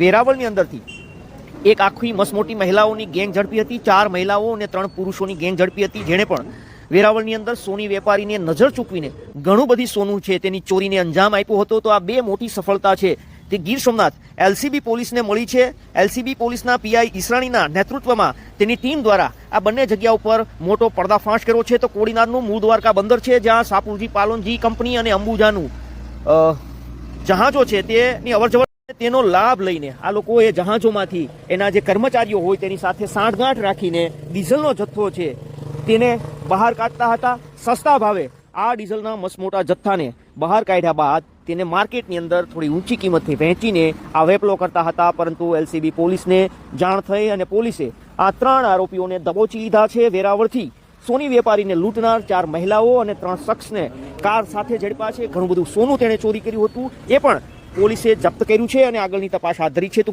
વેરાવળની અંદરથી. એક આખી મસમોટી મહિલાઓની ગેંગ ઝડપી હતી, ચાર મહિલાઓ અને ત્રણ પુરુષોની ગેંગ ઝડપી હતી, જેણે પણ વેરાવળની અંદર સોની વેપારીને નજર ચૂકવીને ઘણું બધી સોનું છે તેની ચોરીને અંજામ આપ્યો હતો. તો આ બે મોટી સફળતા છે. તે ગીર સોમનાથ એલસીબી પોલીસને મળી છે. એલસીબી પોલીસના પીઆઈ ઈસરાણીના નેતૃત્વમાં તેની ટીમ દ્વારા આ બંને જગ્યા ઉપર મોટો પર્દાફાશ કર્યો છે. તો કોડીનારનું મૂળ દ્વારકા બંદર છે, જ્યાં સાપુરજી પાલોનજી કંપની અને અંબુજાનું જહાજો છે. તેની અવરજવર તેનો લાભ લઈને આ લોકો એ જહાજોમાંથી એના જે કર્મચારીઓ હોય તેની સાથે સાંઠગાંઠ રાખીને ડીઝલનો જથ્થો છે તેને બહાર કાઢતા હતા. સસ્તા ભાવે આ ડીઝલના મસમોટા જથ્થાને બહાર કાઢ્યા બાદ તેને માર્કેટની અંદર થોડી ઊંચી કિંમતથી વહેંચીને આ વેપલો કરતા હતા. પરંતુ એલસીબી પોલીસને જાણ થઈ અને પોલીસે આ ત્રણ આરોપીઓને દબોચી લીધા છે વેરાવળથી. સોની વેપારીને લૂંટનાર ચાર મહિલાઓ અને ત્રણ શખ્સને કાર સાથે ઝડપા છે. ઘણું બધું સોનું તેણે ચોરી કર્યું હતું. એ પણ પોલીસે જપ્ત કર્યું છે અને આગળની તપાસ હાથ ધરી છે. તો